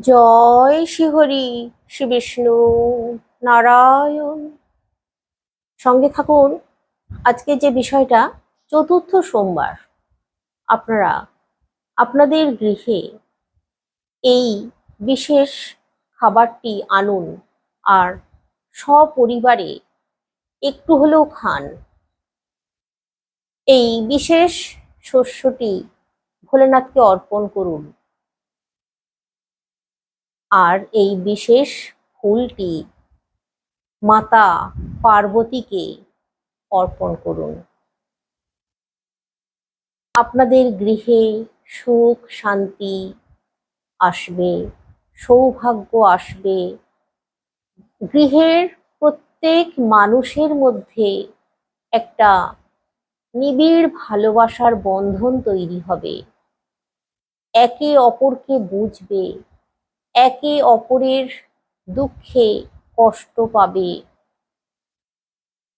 জয় শ্রীহরি শ্রী বিষ্ণু নারায়ণ। সঙ্গে থাকুন আজকে যে বিষয়টা, চতুর্থ সোমবার। আপনারা, আপনাদের গৃহে এই বিশেষ খাবারটি আনুন আর সপরিবারে একটু হলেও খান। এই বিশেষ শস্যটি ভোলেনাথকে অর্পণ করুন। আর এই বিশেষ ফুলটি মাতা পার্বতীকে অর্পণ করুন। আপনাদের গৃহে সুখ, শান্তি আসবে, সৌভাগ্য আসবে। গৃহের প্রত্যেক মানুষের মধ্যে একটা নিবিড় ভালোবাসার বন্ধন তৈরি হবে। একে অপরকে বুঝবে একে অপরের দুঃখে কষ্ট পাবে।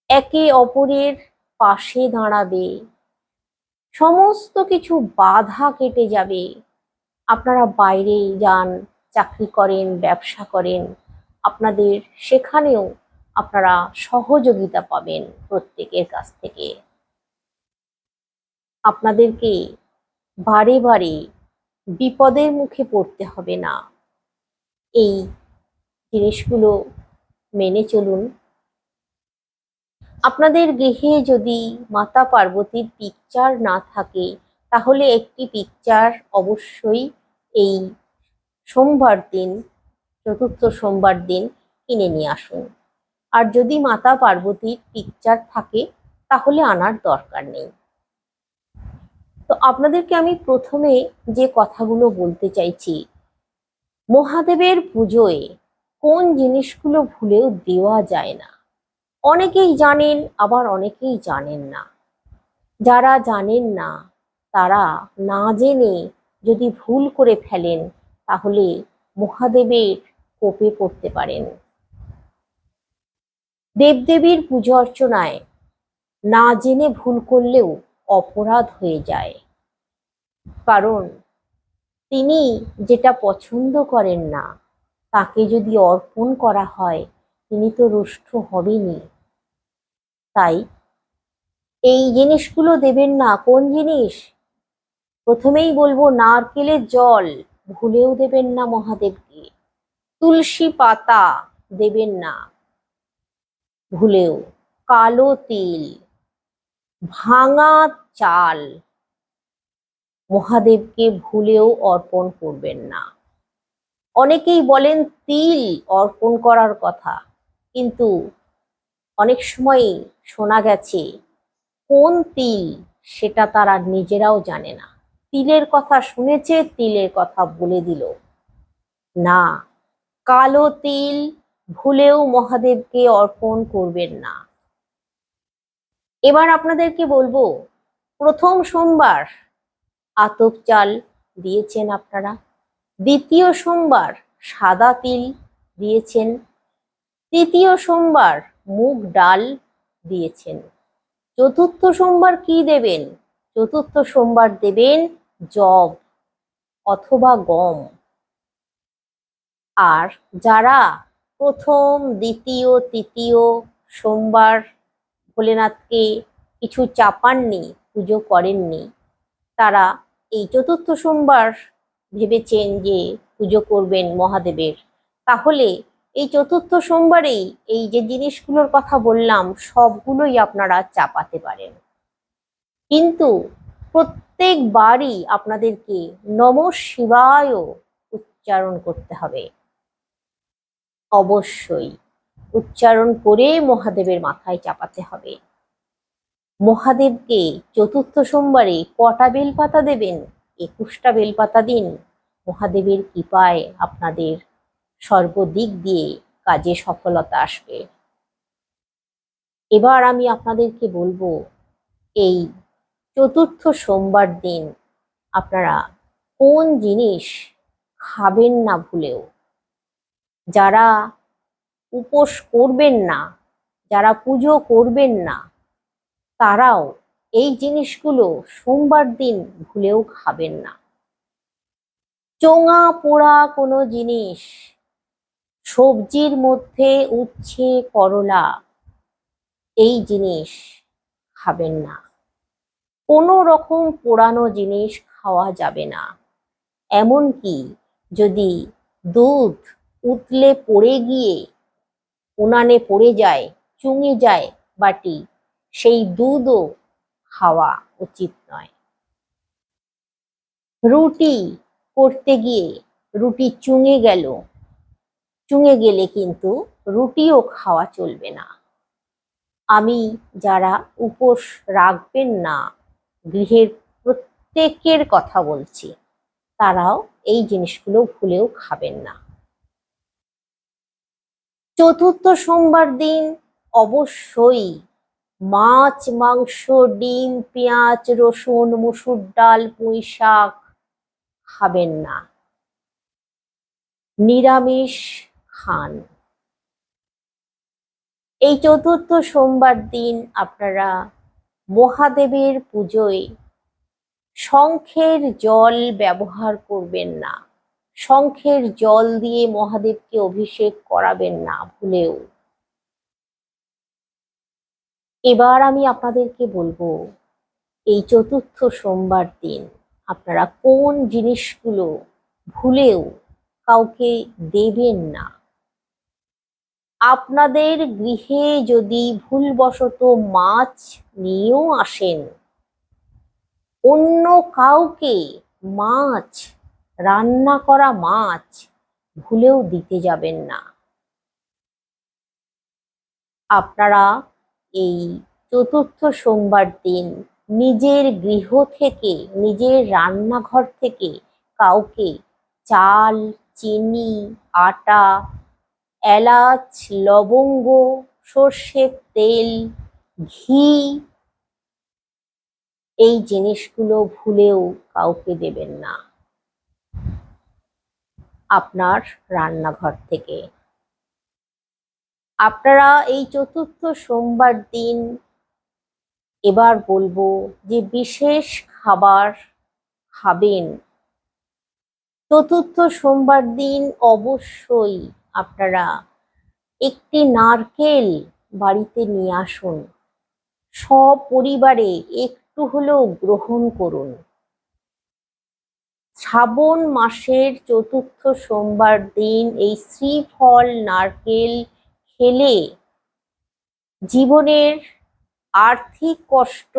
একে অপরের পাশে দাঁড়াবে। সমস্ত কিছু বাধা কেটে যাবে। আপনারা বাইরে যান, চাকরি করেন, ব্যবসা করেন। আপনাদের সেখানেও আপনারা সহযোগিতা পাবেন প্রত্যেকের কাছ থেকে। আপনাদেরকে বারে বারে বিপদের মুখে পড়তে হবে না। এই জিনিসগুলো মেনে চলুন। আপনাদের গৃহে যদি মাতা পার্বতীর পিকচার না থাকে, তাহলে একটি পিকচার অবশ্যই এই সোমবার দিন, চতুর্থ সোমবার দিন কিনে নিয়ে আসুন। আর যদি মাতা পার্বতীর পিকচার থাকে, তাহলে আনার দরকার নেই। তো আপনাদেরকে আমি প্রথমে যে কথাগুলো বলতে চাইছি মহাদেবের পুজোয় কোন জিনিসগুলো ভুলেও দেওয়া যায় না। অনেকেই জানেন, আবার অনেকেই জানেন না। যারা জানেন না, তারা না জেনে যদি ভুল করে ফেলেন, তাহলে মহাদেবের কোপে পড়তে পারেন। দেবদেবীর পুজো অর্চনায় না জেনে ভুল করলেও অপরাধ হয়ে যায়। কারণ তিনি যেটা পছন্দ করেন না, তাকে যদি অর্পণ করা হয়, তিনি তো রুষ্ট হবেনি তাই এই জিনিসগুলো দেবেন না। কোন জিনিস? প্রথমেই বলব, নারকেলের জল ভুলেও দেবেন না মহাদেবকে। তুলসী পাতা দেবেন না ভুলেও। কালো তিল, ভাঙা চাল মহাদেবকে ভুলেও অর্পণ করবেন না। অনেকেই বলেন, তিল অর্পণ করার কথা। কিন্তু অনেক সময় শোনা গেছে, কোন তিল সেটা তারা নিজেরাও জানে না। তিলের কথা শুনেছে, তিলের কথা বলে দিল। না, কালো তিল ভুলেও মহাদেবকে অর্পণ করবেন না। এবার আপনাদেরকে বলব, প্রথম সোমবার আতপ চাল দিয়েছেন আপনারা। দ্বিতীয় সোমবার সাদা তিল দিয়েছেন। তৃতীয় সোমবার মুগ ডাল দিয়েছেন। চতুর্থ সোমবার কি দেবেন? চতুর্থ সোমবার দেবেন জব অথবা গম। আর যারা প্রথম, দ্বিতীয়, তৃতীয় সোমবার ভোলেনাথকে কিছু চাপাননি, পুজো করেননি, তারা এই চতুর্থ সোমবার ভেবেছেন যে পুজো করবেন মহাদেবের। তাহলে এই চতুর্থ সোমবারেই এই যে জিনিসগুলোর কথা বললাম, সবগুলোই আপনারা চাপাতে পারেন। কিন্তু প্রত্যেকবারই আপনাদেরকে নম শিবায় উচ্চারণ করতে হবে। অবশ্যই উচ্চারণ করে মহাদেবের মাথায় চাপাতে হবে। মহাদেবকে চতুর্থ সোমবারে কটা বেলপাতা দেবেন? একুশটা বেলপাতা দিন। মহাদেবের কৃপায় আপনাদের সর্বদিক দিয়ে কাজে সফলতা আসবে। এবার আমি আপনাদেরকে বলব, এই চতুর্থ সোমবার দিন আপনারা কোন জিনিস খাবেন না ভুলেও? যারা উপোস করবেন না, যারা পুজো করবেন না তারাও এই জিনিসগুলো সোমবার দিন ভুলেও খাবেন না। চোঙা পোড়া কোনো জিনিস, সবজির মধ্যে উচ্ছে করলা, এই জিনিস খাবেন না। কোনো রকম পোড়ানো জিনিস খাওয়া যাবে না। এমনকি যদি দুধ উতলে পড়ে গিয়ে উনানে পড়ে যায়, চুঙে যায় বাটি সেই দুধও খাওয়া উচিত নয়। রুটি করতে গিয়ে রুটি চুঙে গেল, চুঙে গেলে কিন্তু রুটিও খাওয়া চলবে না। আমি যারা উপোস রাখবেন না, গৃহের প্রত্যেকের কথা বলছি, তারাও এই জিনিসগুলো ভুলেও খাবেন না। চতুর্থ সোমবার দিন অবশ্যই মাছ, মাংস, ডিম, পেঁয়াজ, রসুন, মুসুর ডাল পুঁই শাক খাবেন না। নিরামিষ খান। এই চতুর্থ সোমবার দিন আপনারা মহাদেবের পুজোয় শঙ্খের জল ব্যবহার করবেন না। শঙ্খের জল দিয়ে মহাদেবকে অভিষেক করাবেন না, ভুলেও। এবার আমি আপনাদেরকে বলব, এই চতুর্থ সোমবার দিন আপনারা কোন জিনিসগুলো ভুলেও কাউকে দেবেন না। আপনাদের গৃহে যদি ভুলবশত মাছ নিয়েও আসেন, অন্য কাউকে মাছ, রান্না করা মাছ ভুলেও দিতে যাবেন না। আপনারা এই চতুর্থ সোমবার দিন নিজের গৃহ থেকে, নিজের রান্নাঘর থেকে কাউকে চাল, চিনি, আটা, এলাচ, লবঙ্গ, সর্ষের তেল, ঘি এই জিনিসগুলো ভুলেও কাউকে দেবেন না। আপনার রান্নাঘর থেকে। আপনারা এই চতুর্থ সোমবার দিন এবার বলব যে বিশেষ খাবার খাবেন। চতুর্থ সোমবার দিন অবশ্যই আপনারা একটি নারকেল বাড়িতে নিয়ে আসুন। সপরিবারে একটু হলেও গ্রহণ করুন। শ্রাবণ মাসের চতুর্থ সোমবার দিন এই শ্রীফল, নারকেল খেলে জীবনের আর্থিক কষ্ট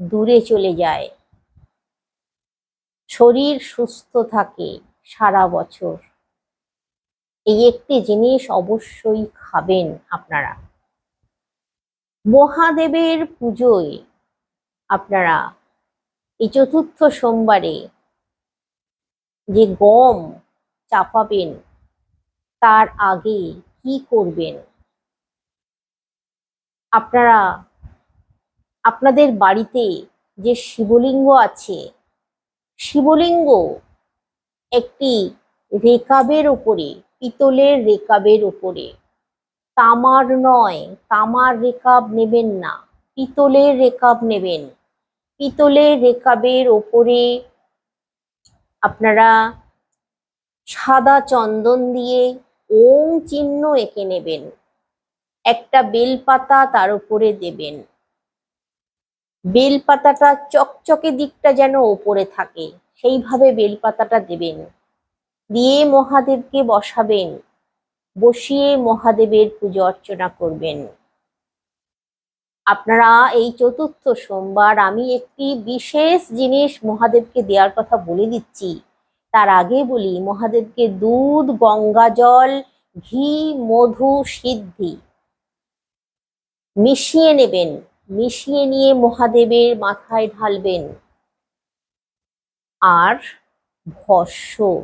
দূরে চলে যায়। শরীর সুস্থ থাকে সারা বছর। এই একটি জিনিস অবশ্যই খাবেন আপনারা। মহাদেবের পুজোয় আপনারা এই চতুর্থ সোমবারে যে গম চাপাবেন, তার আগে কি করবেন? আপনারা, আপনাদের বাড়িতে যে শিবলিঙ্গ আছে, শিবলিঙ্গ একটি রেকাবের ওপরে পিতলের রেকাবের ওপরে তামার নয়, তামার রেকাব নেবেন না, পিতলের রেকাব নেবেন। পিতলের রেকাবের ওপরে আপনারা সাদা চন্দন দিয়ে ওম চিহ্ন এঁকে নেবেন। একটা বেলপাতা তার উপরে দেবেন। বেলপাতাটা চকচকে দিকটা যেন ওপরে থাকে, সেইভাবে বেলপাতাটা দেবেন। দিয়ে মহাদেবকে বসাবেন। বসিয়ে মহাদেবের পুজো অর্চনা করবেন। আপনারা এই চতুর্থ সোমবার আমি একটি বিশেষ জিনিস মহাদেবকে দেওয়ার কথা বলে দিচ্ছি। তার আগে বলি, মহাদেবকে দুধ, গঙ্গা জল, ঘি, মধু, সিদ্ধি মিশিয়ে নেবেন। মিশিয়ে নিয়ে মহাদেবের মাথায় ঢালবেন। আর ভস্য।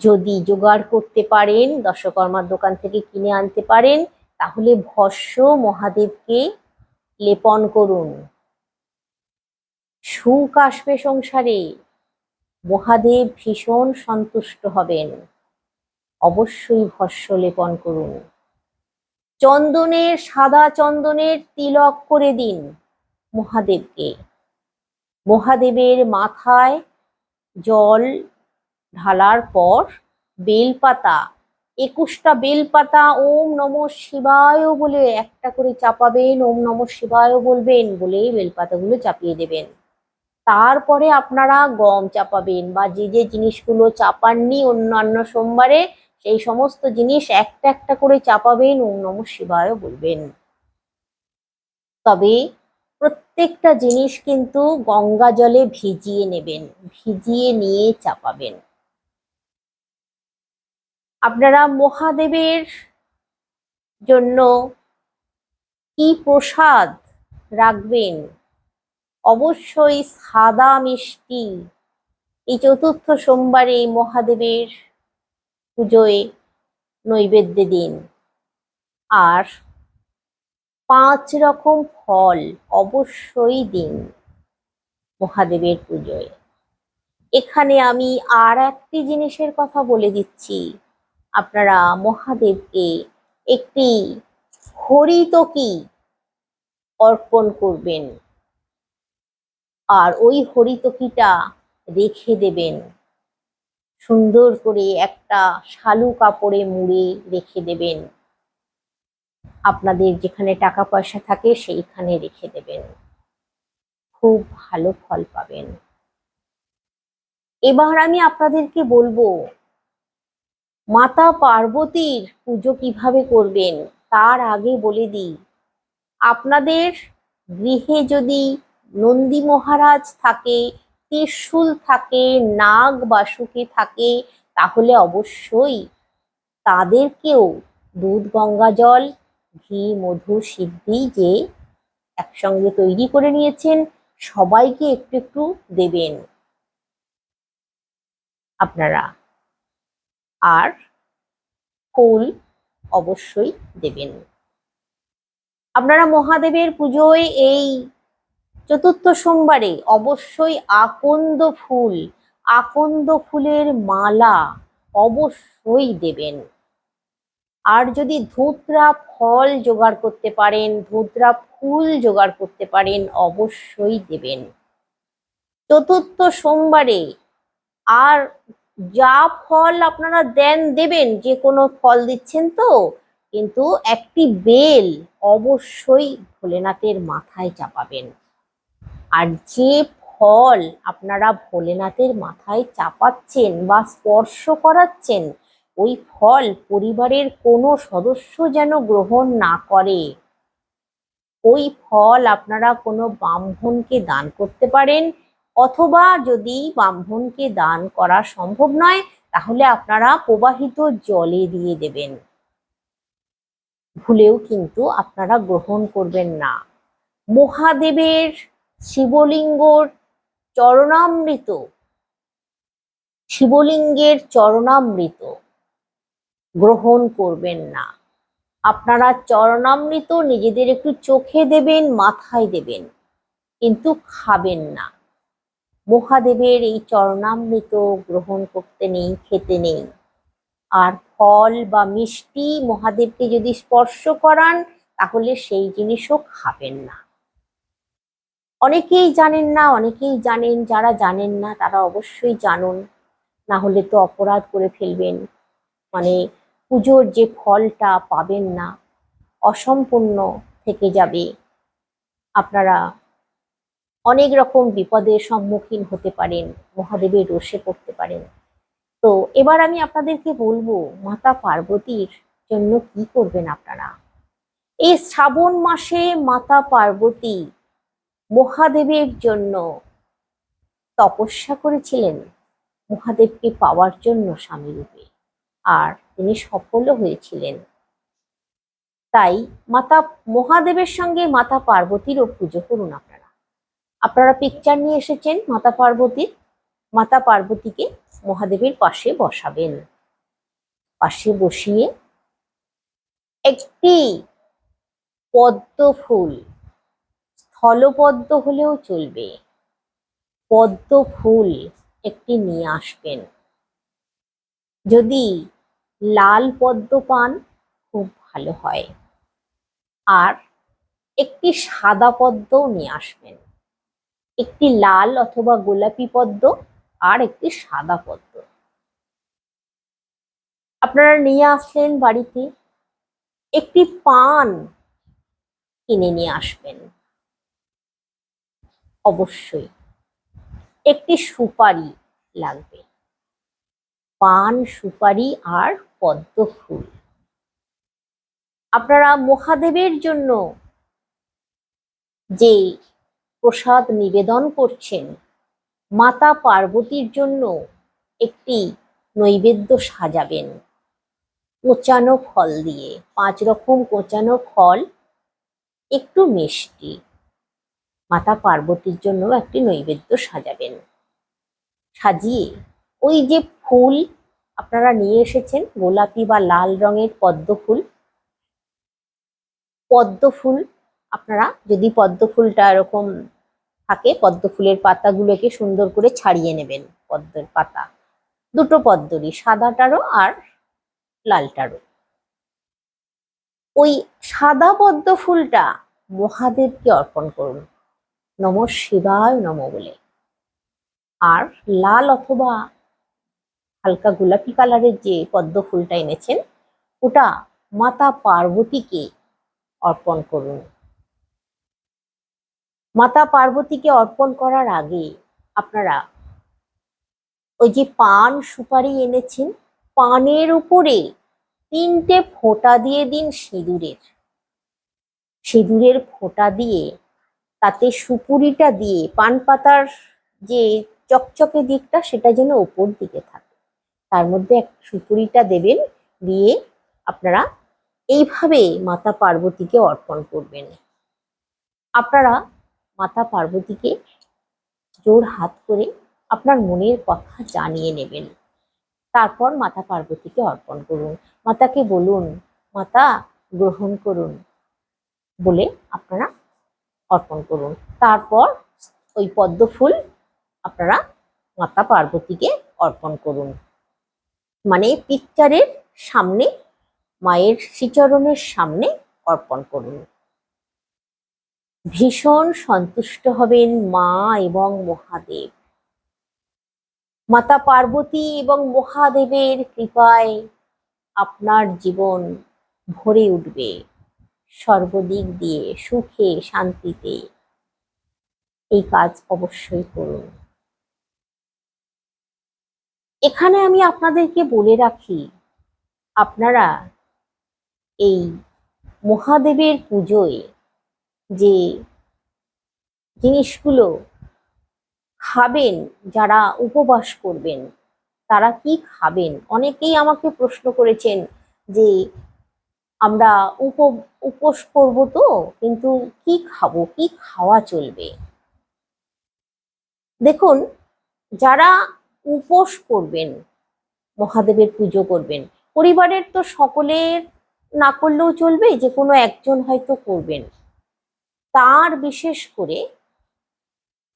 যদি জোগাড় করতে পারেন, দশকর্মার দোকান থেকে কিনে আনতে পারেন, তাহলে ভস্য মহাদেবকে লেপন করুন। সুখ আসবে সংসারে। মহাদেব ভীষণ সন্তুষ্ট হবেন। অবশ্যই ভস্য লেপন করুন। চন্দনের, সাদা চন্দনের তিলক করে দিন মহাদেবকে। মহাদেবের মাথায় জল ঢালার পর বেলপাতা, একুশটা বেলপাতা ওম নম শিবায় বলে একটা করে চাপাবেন, ওম নম শিবায় বলবেন বলে বেলপাতাগুলো চাপিয়ে দেবেন। তারপরে আপনারা গম চাপাবেন বা যে যে জিনিসগুলো চাপাননি অন্যান্য সোমবারে, সেই সমস্ত জিনিস একটা একটা করে চাপাবেন, ওম নম শিবায় বলবেন। তবে প্রত্যেকটা জিনিস কিন্তু গঙ্গা জলে ভিজিয়ে নেবেন, ভিজিয়ে নিয়ে চাপাবেন। আপনারা মহাদেবের জন্য কি প্রসাদ রাখবেন? অবশ্যই সাদা মিষ্টি। এই চতুর্থ সোমবারে মহাদেবের পুজোয় নৈবেদ্য দিন। আর পাঁচ রকম ফল অবশ্যই দিন মহাদেবের পুজোয়। এখানে আমি আর একটি জিনিসের কথা বলে দিচ্ছি। আপনারা মহাদেবকে একটি হরিতকি অর্পণ করবেন। আর ওই হরিতকিটা রেখে দেবেন। সুন্দর করে একটা শালু কাপড়ে মুড়ে রেখে দেবেন। আপনাদের যেখানে টাকা পয়সা থাকে সেইখানে রেখে দেবেন। খুব ভালো ফল পাবেন। এবার আমি আপনাদেরকে বলব, মাতা পার্বতীর পুজো কীভাবে করবেন তার আগে বলে দিই, আপনাদের গৃহে যদি নন্দী মহারাজ থাকে, ত্রিশূল থাকে, নাগ বাসুকি থাকে, তাহলে অবশ্যই তাদেরকেও দুধ, গঙ্গা, জল, ঘি, মধু, সিদ্ধি যে একসঙ্গে তৈরি করে নিয়েছেন, সবাইকে একটু একটু দেবেন। আপনারা আর ফুল অবশ্যই দেবেন। আপনারা মহাদেবের পুজোয় এই চতুর্থ সোমবারে অবশ্যই আকন্দ ফুল, আকন্দ ফুলের মালা অবশ্যই দেবেন। আর যদি ধুতরা ফল জোগাড় করতে পারেন, ধুতরা ফুল জোগাড় করতে পারেন, অবশ্যই দেবেন। চতুর্থ সোমবারে আর যা ফল আপনারা দেন, দেবেন, যে কোনো ফল দিচ্ছেন তো, কিন্তু একটি বেল অবশ্যই ভোলেনাথের মাথায় চাপাবেন। আর যে ফল আপনারা ভোলেনাথের মাথায় চাপাচ্ছেন বা স্পর্শ করাচ্ছেন, ওই ফল পরিবারের কোনো সদস্য যেন গ্রহণ না করে। ওই ফল আপনারা কোনো ব্রাহ্মণকে দান করতে পারেন, অথবা যদি ব্রাহ্মণকে দান করা সম্ভব নয়, তাহলে আপনারা প্রবাহিত জলে দিয়ে দেবেন। ভুলেও কিন্তু আপনারা গ্রহণ করবেন না। মহাদেবের শিবলিঙ্গর চরণামৃত। শিবলিঙ্গের চরণামৃত গ্রহণ করবেন না। আপনারা চরণামৃত নিজেদের একটু চোখে দেবেন, মাথায় দেবেন, কিন্তু খাবেন না। মহাদেবের এই চরণামৃত গ্রহণ করতে নেই, খেতে নেই। আর ফল বা মিষ্টি মহাদেবকে যদি স্পর্শ করান, তাহলে সেই জিনিসও খাবেন না। অনেকেই জানেন না, অনেকেই জানেন, যারা জানেন না তারা অবশ্যই জানুন। না হলে তো অপরাধ করে ফেলবেন। মানে পুজোর যে ফলটা পাবেন না, অসম্পূর্ণ থেকে যাবে। আপনারা অনেক রকম বিপদের সম্মুখীন হতে পারেন, মহাদেবের রোষে পড়তে পারেন। তো এবার আমি আপনাদেরকে বলব, মাতা পার্বতীর জন্য কি করবেন আপনারা? এই শ্রাবণ মাসে মাতা পার্বতী মহাদেবের জন্য তপস্যা করেছিলেন, মহাদেবকে পাওয়ার জন্য স্বামী রূপে। আর তিনি সফলও হয়েছিলেন। তাই মাতা, মহাদেবের সঙ্গে মাতা পার্বতীরও পুজো করুন আপনারা। আপনারা পিকচার নিয়ে এসেছেন মাতা পার্বতীর। মাতা পার্বতীকে মহাদেবের পাশে বসাবেন। পাশে বসিয়ে একটি পদ্ম ফুল স্থলপদ্ম হলেও চলবে। পদ্ম ফুল একটি নিয়ে আসবেন। যদি লাল পদ্ম পান, খুব ভালো হয়। আর একটি সাদা পদ্মও নিয়ে আসবেন। একটি লাল অথবা গোলাপি পদ্ম আর একটি সাদা পদ্ম। আপনারা নিয়ে আসলেন বাড়িতে, একটি পান কিনে নিয়ে আসবেন। অবশ্যই। একটি সুপারি লাগবে। পান, সুপারি আর পদ্ম ফুল। আপনারা মহাদেবের জন্য যে প্রসাদ নিবেদন করছেন, মাতা পার্বতীর জন্য একটি নৈবেদ্য সাজাবেন। কোচানো ফল দিয়ে, পাঁচ রকম কোচানো ফল, একটু মিষ্টি। মাতা পার্বতীর জন্য একটি নৈবেদ্য সাজাবেন। সাজিয়ে ওই যে ফুল আপনারা নিয়ে এসেছেন, গোলাপি বা লাল রঙের পদ্ম ফুল পদ্ম ফুল আপনারা যদি পদ্ম ফুলটা এরকম থাকে, পদ্ম ফুলের পাতাগুলোকে সুন্দর করে ছাড়িয়ে নেবেন পদ্মের পাতা। দুটো পদ্মরই, সাদাটারও আর লালটারও। ওই সাদা পদ্ম ফুলটা মহাদেবকে অর্পণ করুন। নম শিবায় নম বলে। আর লাল অথবা হালকা গোলাপি কালারের যে পদ্ম ফুলটা এনেছেন, ওটা মাতা পার্বতীকে অর্পণ করুন। মাতা পার্বতীকে অর্পণ করার আগে আপনারা ওই যে পান সুপারি এনেছেন, পানের উপরে তিনটে ফোঁটা দিয়ে দিন সিঁদুরের। সিঁদুরের ফোঁটা দিয়ে তাতে সুপুরিটা দিয়ে পান পাতার যে চকচকে দিকটা সেটা যেন ওপর দিকে থাকে। তার মধ্যে এক সুপুরিটা দেবেন দিয়ে আপনারা এইভাবে মাতা পার্বতীকে অর্পণ করবেন। আপনারা মাতা পার্বতীকে জোর হাত করে আপনার মনের কথা জানিয়ে নেবেন। তারপর মাতা পার্বতীকে অর্পণ করুন। মাতাকে বলুন, মাতা, গ্রহণ করুন বলে আপনারা অর্পণ করুন। তারপর ওই পদ্ম ফুল আপনারা মাতা পার্বতীকে অর্পণ করুন। মানে পিকচারের সামনে, মায়ের শ্রীচরণের সামনে অর্পণ করুন। ভীষণ সন্তুষ্ট হবেন মা এবং মহাদেব। মাতা পার্বতী এবং মহাদেবের কৃপায় আপনার জীবন ভরে উঠবে। সর্বদিক দিয়ে সুখে শান্তিতে এই কাজ অবশ্যই করুন। এখানে আমি আপনাদেরকে বলে রাখি, আপনারা এই মহাদেবের পুজোয় যে জিনিসগুলো খাবেন, যারা উপবাস করবেন, তারা কি খাবেন? অনেকেই আমাকে প্রশ্ন করেছেন যে আমরা উপ, উপোস করব তো, কিন্তু কি খাব, কি খাওয়া চলবে? দেখুন, যারা উপোস করবেন, মহাদেবের পুজো করবেন, পরিবারের তো সকলের না করলেও চলবে যে কোনো একজন হয়তো করবেন। তার বিশেষ করে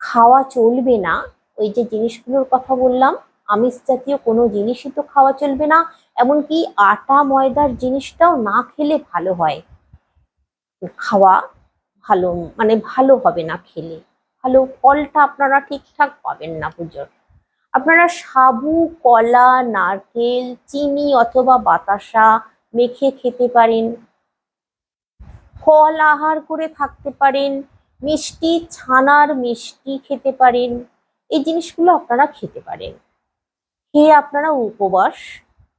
খাওয়া চলবে না, ওই যে জিনিসগুলোর কথা বললাম আমিষ জাতীয় কোনো জিনিসই তো খাওয়া চলবে না, এমনকি আটা, ময়দার জিনিসটাও না খেলে ভালো হয়। খাওয়া ভালো মানে ভালো হবে না খেলে। ভালো ফলটা আপনারা ঠিকঠাক পাবেন না পুজোর। আপনারা সাবু, কলা, নারকেল, চিনি অথবা বাতাসা মেখে খেতে পারেন। ফল আহার করে থাকতে পারেন, মিষ্টি, ছানার মিষ্টি খেতে পারেন। এই জিনিসগুলো আপনারা খেতে পারেন। খেয়ে আপনারা উপবাস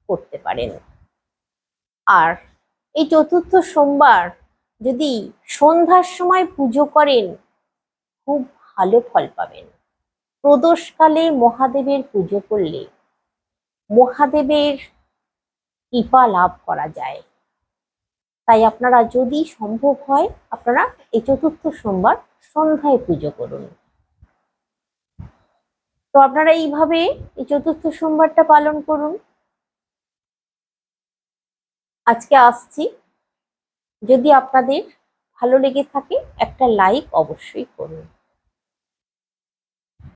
করতে পারেন? আর এই চতুর্থ সোমবার যদি সন্ধ্যার সময় পুজো করেন, খুব ভালো ফল পাবেন। প্রদোষকালে মহাদেবের পুজো করলে মহাদেবের কৃপা লাভ করা যায়। তাই আপনারা যদি সম্ভব হয়, আপনারা এই চতুর্থ সোমবার সন্ধ্যায় পুজো করুন। তো আপনারা এইভাবে এই চতুর্থ সোমবারটা পালন করুন। আজকে আসছি। যদি আপনাদের ভালো লেগে থাকে একটা লাইক অবশ্যই করুন।